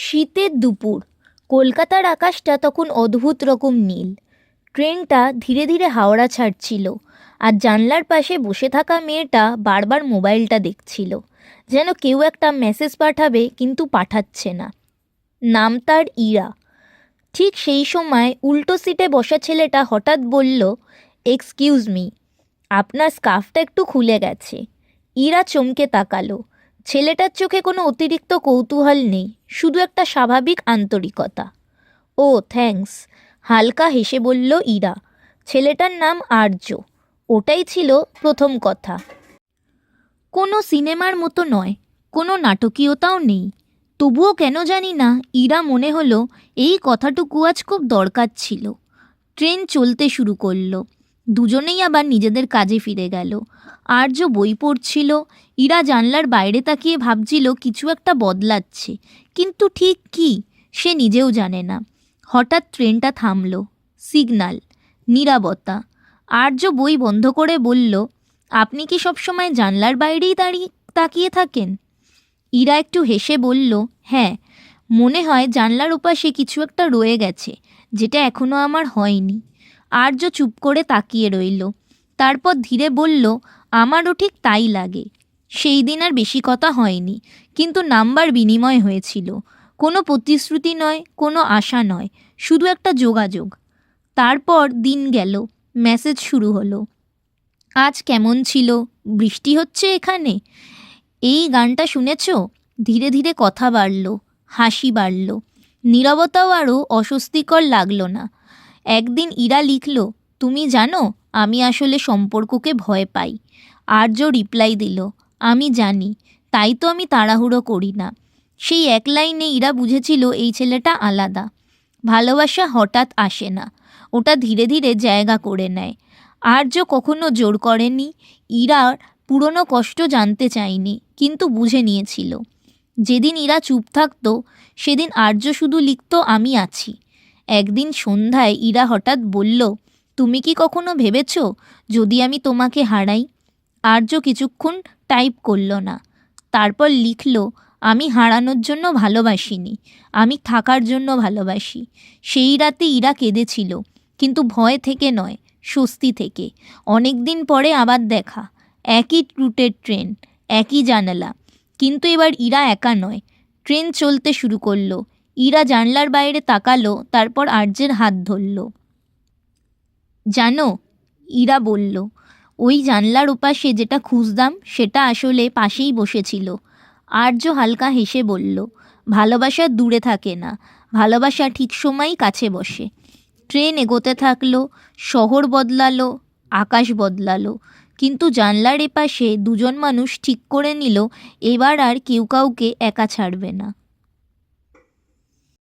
শীতের দুপুর। কলকাতার আকাশটা তখন অদ্ভুত রকম নীল। ট্রেনটা ধীরে ধীরে হাওড়া ছাড়ছিল আর জানলার পাশে বসে থাকা মেয়েটা বারবার মোবাইলটা দেখছিল। যেন কেউ একটা মেসেজ পাঠাবে, কিন্তু পাঠাচ্ছে না। নাম তার ইরা। ঠিক সেই সময় উল্টো সিটে বসা ছেলেটা হঠাৎ বলল এক্সকিউজ মি আপনার স্কার্ফটা একটু খুলে গেছে। ইরা চমকে তাকালো। ছেলেটার চোখে কোনো অতিরিক্ত কৌতূহল নেই, শুধু একটা স্বাভাবিক আন্তরিকতা। ও, থ্যাঙ্কস। হালকা হেসে বলল ইরা। ছেলেটার নাম আর্য। ওটাই ছিল প্রথম কথা। কোনো সিনেমার মতো নয়, কোনো নাটকীয়তাও নেই। তবুও কেন জানি না ইরা মনে হলো এই কথাটুকু আজ খুব দরকার ছিল। ট্রেন চলতে শুরু করল। দুজনেই আবার নিজেদের কাজে ফিরে গেল। আর্য বই পড়ছিল, ইরা জানলার বাইরে তাকিয়ে ভাবছিল কিছু একটা বদলাচ্ছে। কিন্তু ঠিক কি, সে নিজেও জানে না। হঠাৎ ট্রেনটা থামলো। সিগনাল নীরবতা আর্য বই বন্ধ করে বলল, আপনি কি সবসময় জানলার বাইরেই দাঁড়িয়ে, তাকিয়ে থাকেন? ইরা একটু হেসে বলল হ্যাঁ মনে হয় জানলার ওপাশে কিছু একটা রয়ে গেছে, যেটা এখনও আমার হয়নি। আর্য চুপ করে তাকিয়ে রইল। তারপর ধীরে বলল, আমারও ঠিক তাই লাগে। সেই দিন আর বেশি কথা হয়নি, কিন্তু নাম্বার বিনিময় হয়েছিল। কোনো প্রতিশ্রুতি নয়, কোনো আশা নয়, শুধু একটা যোগাযোগ। তারপর দিন গেল, মেসেজ শুরু হলো। আজ কেমন ছিল? বৃষ্টি হচ্ছে এখানে? এই গানটা শুনেছ? ধীরে ধীরে কথা বাড়ল, হাসি বাড়ল। নীরবতাও আরও অস্বস্তিকর লাগল না। একদিন ইরা লিখল, তুমি জানো, আমি আসলে সম্পর্ককে ভয় পাই। আর্য রিপ্লাই দিল, আমি জানি, তাই তো আমি তাড়াহুড়ো করি না। সেই এক লাইনে ইরা বুঝেছিল এই ছেলেটা আলাদা। ভালোবাসা হঠাৎ আসে না, ওটা ধীরে ধীরে জায়গা করে নেয়। আর্য কখনো জোর করেনি ইরার পুরনো কষ্ট জানতে চায়নি, কিন্তু বুঝে নিয়েছিল। যেদিন ইরা চুপ থাকতো, সেদিন আর্য শুধু লিখত, আমি আছি। একদিন সন্ধ্যায় ইরা হঠাৎ বলল, তুমি কি কখনো ভেবেছ যদি আমি তোমাকে হারাই? আর্য কিছুক্ষণ টাইপ করল না। তারপর লিখল, আমি হারানোর জন্য ভালোবাসিনি, আমি থাকার জন্য ভালোবাসি। সেই রাতে ইরা কেঁদেছিল, কিন্তু ভয় থেকে নয়, স্বস্তি থেকে। অনেক দিন পরে আবার দেখা, একই রুটের ট্রেন, একই জানালা। কিন্তু এবার ইরা একা নয়, ট্রেন চলতে শুরু করল ইরা জানলার বাইরে তাকালো, তারপর আর্যের হাত ধরল। জানো, ইরা বলল, ওই জানলার ওপাশে যেটা খুঁজতাম, সেটা আসলে পাশেই বসেছিল। আর্য হালকা হেসে বলল, ভালোবাসা দূরে থাকে না, ভালোবাসা ঠিক সময়ই কাছে বসে। ট্রেন এগোতে থাকল, শহর বদলালো, আকাশ বদলালো, কিন্তু জানলার এপাশে দুজন মানুষ ঠিক করে নিল, এবার আর কেউ কাউকে একা ছাড়বে না।